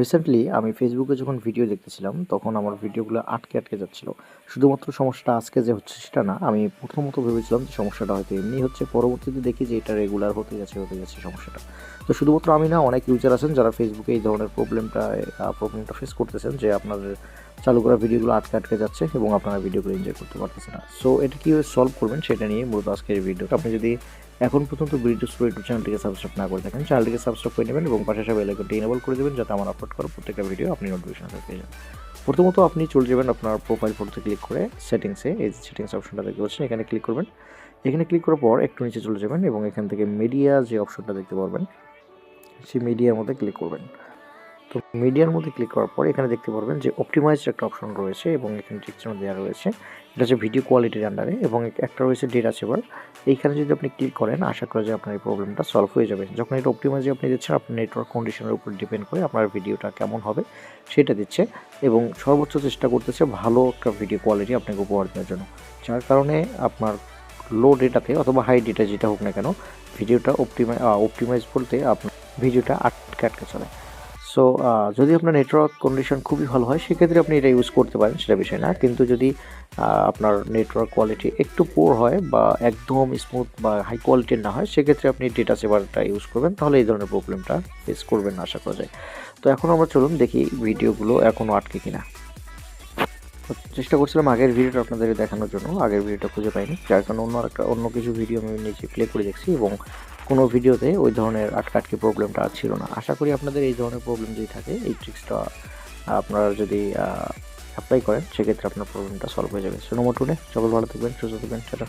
Recently আমি ফেসবুকে যখন ভিডিও দেখতেছিলাম, তখন আমার ভিডিওগুলো আটকে আটকে যাচ্ছিল। শুধুমাত্র সমস্যাটা আজকে যে হচ্ছে সেটা না, আমি প্রথমত ভেবেছিলাম যে সমস্যাটা হয়তো এমনি হচ্ছে, পরবর্তীতে দেখি যে এটা রেগুলার হতে যাচ্ছে হতে যাচ্ছে সমস্যাটা। তো শুধুমাত্র আমি না, অনেক ইউজার আছেন যারা ফেসবুকে এই ধরনের প্রবলেমটা প্রবলেমটা ফেস করতেছেন, যে আপনাদের চালু করা ভিডিওগুলো আটকে আটকে যাচ্ছে এবং আপনারা ভিডিওগুলো এনজয় করতে পারতেছে না। সো এটা কীভাবে সলভ করবেন, সেটা নিয়ে মূলত আজকের ভিডিওটা। আপনি যদি এখন পর্যন্ত ভিডিও স্টোর ইউটিউব চ্যানেলটিকে সাবস্ক্রাইব না করে থাকেন চ্যানেলটিকে সাবস্ক্রাইব করে নেবেন এবং পাশে বেল আইকনটি এনেবল করে দেবেন যাতে আমার আপলোড করা প্রত্যেকটা ভিডিও আপনি নোটিফিকেশন পেয়ে যান। প্রথমত আপনি চলে যাবেন আপনার প্রোফাইল ফটোতে ক্লিক করে সেটিংসে এই সেটিংস অপশনটা দেখতে পাচ্ছেন, এখানে ক্লিক করবেন। এখানে ক্লিক করার পর একটু নিচে চলে যাবেন এবং এখান থেকে মিডিয়া যে অপশনটা দেখতে পারবেন, সেই মিডিয়ার মধ্যে ক্লিক করবেন। তো মিডিয়ার মধ্যে ক্লিক করার পর এখানে দেখতে পারবেন যে অপটিমাইজড একটা অপশন রয়েছে এবং এখানে টিকচিহ্ন দেওয়া রয়েছে। এটা হচ্ছে ভিডিও কোয়ালিটির আন্ডারে এবং একটা রয়েছে ডেটা সেভার এইখানে যদি আপনি ক্লিক করেন, আশা করা যায় আপনার এই প্রবলেমটা সলভ হয়ে যাবে। যখন এটা অপটিমাইজে আপনি দিচ্ছেন আপনার নেটওয়ার্ক কন্ডিশনের উপর ডিপেন্ড করে আপনার ভিডিওটা কেমন হবে সেটা দিচ্ছে এবং সর্বোচ্চ চেষ্টা করতেছে ভালো একটা ভিডিও কোয়ালিটি আপনাকে উপহার দেওয়ার জন্য। যার কারণে আপনার লো ডেটাতে অথবা হাই ডেটা যেটা হোক না কেন ভিডিওটা অপটিমাই অপটিমাইজ বলতে আপনার ভিডিওটা আটকে আটকে চলে। সো যদি আপনার নেটওয়ার্ক কন্ডিশন খুবই ভালো হয়, সেক্ষেত্রে আপনি এটা ইউজ করতে পারেন, সেটা বিষয় না। কিন্তু যদি আপনার নেটওয়ার্ক কোয়ালিটি একটু পোর হয় বা একদম স্মুথ বা হাই কোয়ালিটির না হয়, সেক্ষেত্রে আপনি ডেটা সেভারটা ইউজ করবেন। তাহলে এই ধরনের প্রবলেমটা ফেস করবেন না, আশা করা যায়। তো এখন আমরা চলুন দেখি ভিডিওগুলো এখনও আটকে কিনা। চেষ্টা করছিলাম আগের ভিডিওটা আপনাদের দেখানোর জন্য। আগের ভিডিওটা খুঁজে পাইনি। যার কারণে অন্য একটা অন্য কিছু ভিডিও আমি নিচে প্লে করে দেখছি এবং কোনো ভিডিওতে ওই ধরনের আটকাটকি প্রবলেমটা ছিল না। আশা করি আপনাদের এই ধরনের প্রবলেম যদি থাকে, এই ট্রিক্সটা আপনারা যদি অ্যাপ্লাই করেন, সেক্ষেত্রে আপনার প্রবলেমটা সলভ হয়ে যাবে। সোনোমোটুনে সকল ভালো থাকবেন, সুস্থ থাকবেন সেটা